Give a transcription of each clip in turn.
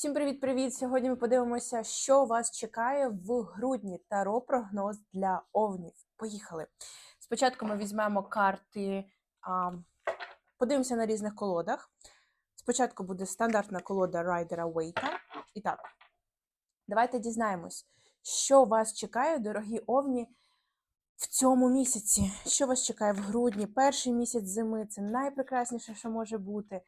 Всім привіт-привіт! Сьогодні ми подивимося, що вас чекає в грудні таро прогноз для овнів. Поїхали! Спочатку ми візьмемо карти, а, подивимося на різних колодах. Спочатку буде стандартна колода Райдера Уейта. І так, давайте дізнаємось, що вас чекає, дорогі овні, в цьому місяці. Що вас чекає в грудні? Перший місяць зими це найпрекрасніше, що може бути.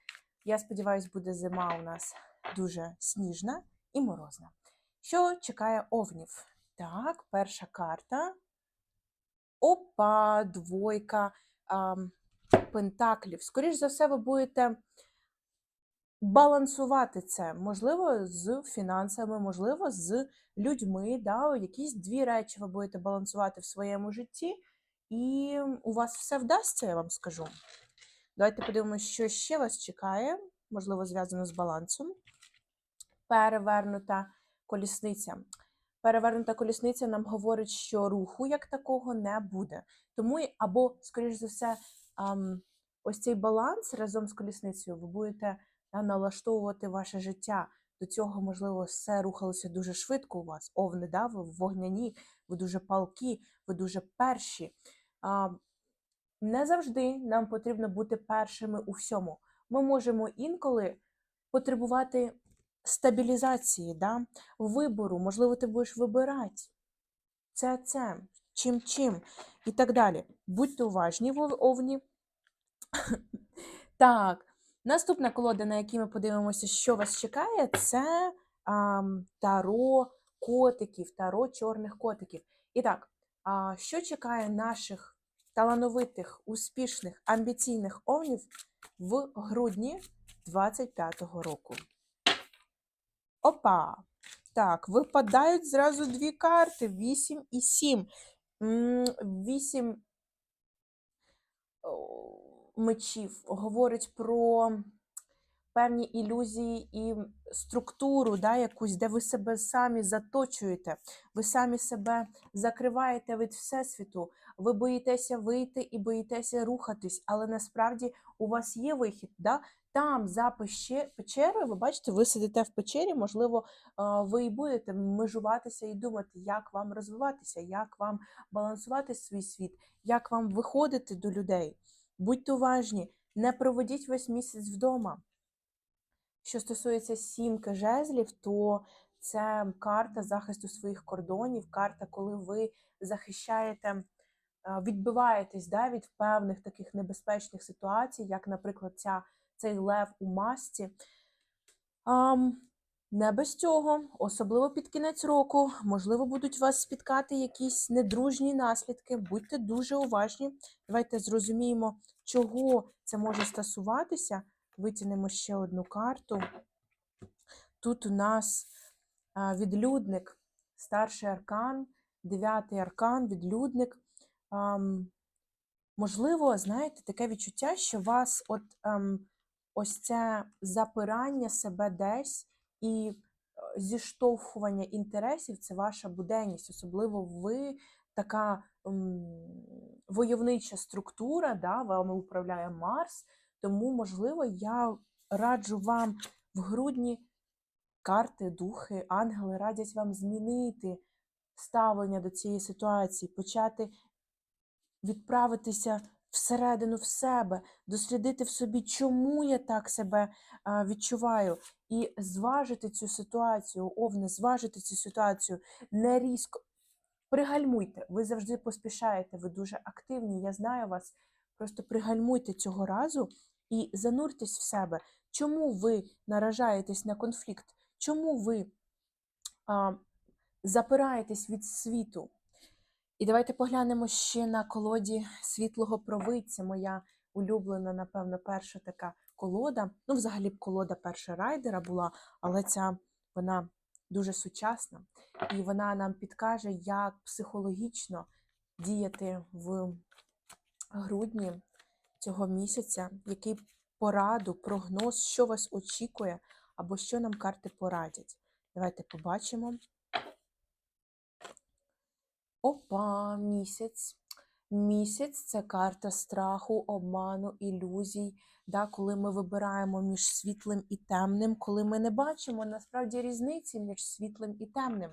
Я сподіваюся, буде зима у нас дуже сніжна і морозна. Що чекає овнів? Так, перша карта. Опа, двойка а, пентаклів. Скоріше за все, ви будете балансувати це. Можливо, з фінансами, можливо, з людьми. Да? Якісь дві речі ви будете балансувати в своєму житті, і у вас все вдасться, я вам скажу. Давайте подивимося, що ще вас чекає, можливо, зв'язано з балансом перевернута колісниця. Перевернута колісниця нам говорить, що руху як такого не буде. Тому або, скоріш за все, ось цей баланс разом з колісницею ви будете налаштовувати ваше життя. До цього, можливо, все рухалося дуже швидко у вас. Овни, да? ви вогняні, ви дуже палкі, ви дуже перші. Не завжди нам потрібно бути першими у всьому. Ми можемо інколи потребувати стабілізації, да? вибору, можливо, ти будеш вибирати це, це, чим чим і так далі. Будьте уважні, овні. Так, наступна колода, на якій ми подивимося, що вас чекає, це а, таро котиків, таро чорних котиків. І так, а, що чекає наших талановитих, успішних, амбіційних овнів в грудні 25-го року? Опа! Так, випадають зразу дві карти: 8 і 7. 8 мечів говорить про певні ілюзії і структуру, да, якусь, де ви себе самі заточуєте, ви самі себе закриваєте від Всесвіту, ви боїтеся вийти і боїтеся рухатись, але насправді у вас є вихід. Да? Там за печерою, ви бачите, ви сидите в печері, можливо, ви і будете межуватися і думати, як вам розвиватися, як вам балансувати свій світ, як вам виходити до людей. Будьте уважні, не проведіть весь місяць вдома. Що стосується сімки жезлів, то це карта захисту своїх кордонів, карта, коли ви захищаєте, відбиваєтесь да, від певних таких небезпечних ситуацій, як, наприклад, ця цей лев у масці. А, не без цього, особливо під кінець року, можливо, будуть вас спіткати якісь недружні наслідки. Будьте дуже уважні. Давайте зрозуміємо, чого це може стосуватися. Витягнемо ще одну карту. Тут у нас відлюдник, старший аркан, дев'ятий аркан, відлюдник. Можливо, знаєте, таке відчуття, що вас от ем, ось це запирання себе десь і е, зіштовхування інтересів це ваша буденність, особливо ви така войовнича структура, да, вами управляє Марс. Тому, можливо, я раджу вам в грудні карти, духи, ангели радять вам змінити ставлення до цієї ситуації, почати відправитися всередину в себе, дослідити в собі, чому я так себе відчуваю, і зважити цю ситуацію, овне, зважити цю ситуацію не різко. Пригальмуйте, ви завжди поспішаєте, ви дуже активні, я знаю вас. Просто пригальмуйте цього разу і зануртесь в себе. Чому ви наражаєтесь на конфлікт? Чому ви а, запираєтесь від світу? І давайте поглянемо ще на колоді світлого провидця. Моя улюблена, напевно, перша така колода. Ну, взагалі б колода перша райдера була, але ця вона дуже сучасна. І вона нам підкаже, як психологічно діяти в грудні цього місяця, який пораду, прогноз, що вас очікує, або що нам карти порадять. Давайте побачимо. Опа, місяць. Місяць це карта страху, обману, ілюзій, да, коли ми вибираємо між світлим і темним, коли ми не бачимо насправді різниці між світлим і темним.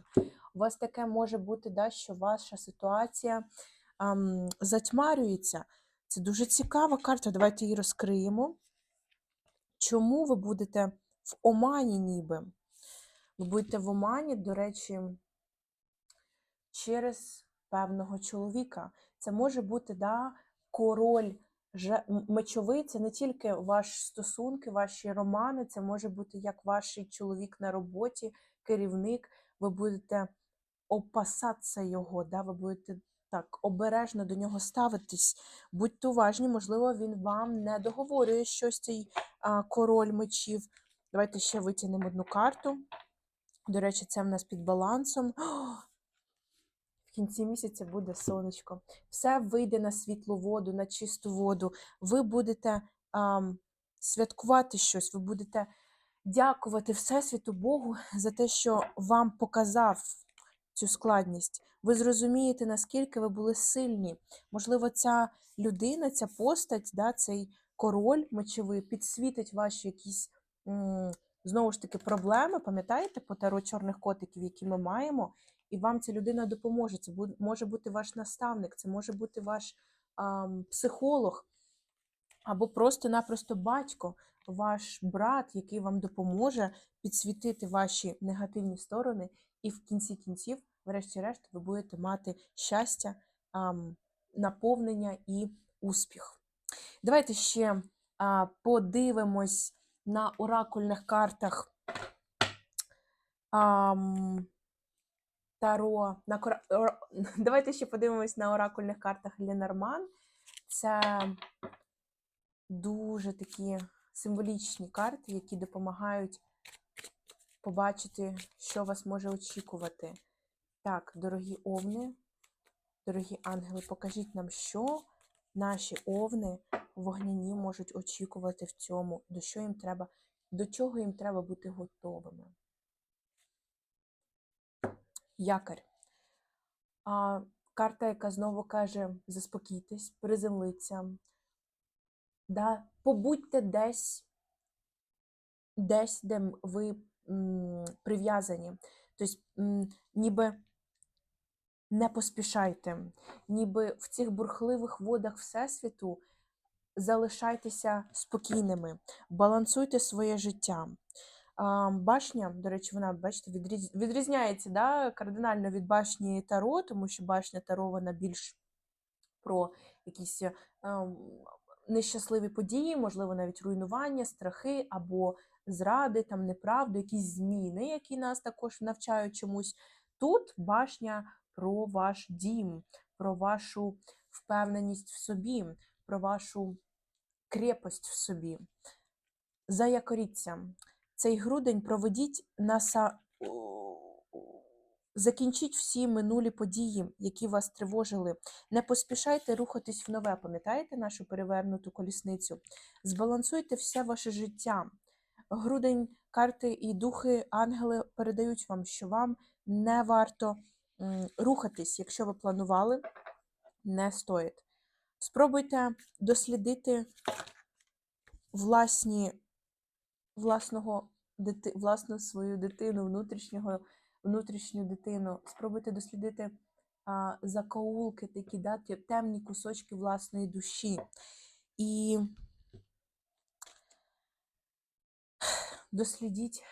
У вас таке може бути, да, що ваша ситуація затьмарюється. Це дуже цікава карта. Давайте її розкриємо. Чому ви будете в омані ніби? Ви будете в омані, до речі, через певного чоловіка. Це може бути да, король мечовий, це не тільки ваші стосунки, ваші романи, це може бути як ваш чоловік на роботі, керівник. Ви будете опасатися його, да? ви будете так обережно до нього ставитись. Будьте уважні, можливо, він вам не договорює щось цей а, король мечів. Давайте ще витягнемо одну карту. До речі, це в нас під балансом. В кінці місяця буде сонечко. Все вийде на світлу воду, на чисту воду. Ви будете ам, святкувати щось, ви будете дякувати Всесвіту Богу за те, що вам показав цю складність. Ви зрозумієте, наскільки ви були сильні. Можливо, ця людина, ця постать, да, цей король мечовий підсвітить ваші якісь знову ж таки проблеми. Пам'ятаєте по таро чорних котиків, які ми маємо? і вам ця людина допоможе. Це може бути ваш наставник, це може бути ваш ам, психолог, або просто-напросто батько, ваш брат, який вам допоможе підсвітити ваші негативні сторони, і в кінці кінців, врешті-решт, ви будете мати щастя, наповнення і успіх. Давайте ще подивимось на оракульних картах. Таро. На. Давайте ще подивимось на оракульних картах Ленорман. Це дуже такі символічні карти, які допомагають побачити, що вас може очікувати. Так, дорогі овни, дорогі ангели, покажіть нам, що наші овни вогняні можуть очікувати в цьому, до що їм треба, до чого їм треба бути готовими. Якорь. А, карта, яка знову каже: заспокійтесь, приземлиться. Да, побудьте десь, десь, де ви прив'язані. Тобто, ніби не поспішайте, ніби в цих бурхливих водах Всесвіту залишайтеся спокійними, балансуйте своє життя. Башня, до речі, вона, бачите, відріз... відрізняється да, кардинально від башні Таро, тому що башня Таро вона більш про якісь ем, нещасливі події, можливо, навіть руйнування, страхи або зради, там неправду, якісь зміни, які нас також навчають чомусь. Тут башня про ваш дім, про вашу впевненість в собі, про вашу крепость в собі. Заякоріться. Цей грудень проведіть на са... Закінчіть всі минулі події, які вас тривожили. Не поспішайте рухатись в нове. Пам'ятаєте нашу перевернуту колісницю? Збалансуйте все ваше життя. Грудень, карти і духи, ангели передають вам, що вам не варто рухатись, якщо ви планували, не стоїть. Спробуйте дослідити власні власного власну свою дитину, внутрішнього, внутрішню дитину. Спробуйте дослідити а, закоулки, такі да, темні кусочки власної душі. І дослідіть.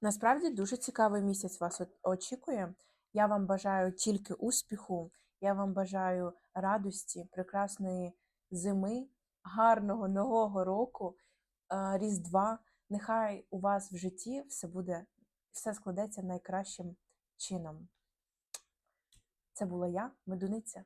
Насправді дуже цікавий місяць вас очікує. Я вам бажаю тільки успіху, я вам бажаю радості, прекрасної зими, гарного нового року, е, Різдва. Нехай у вас в житті все буде, все складеться найкращим чином. Це була я, медуниця.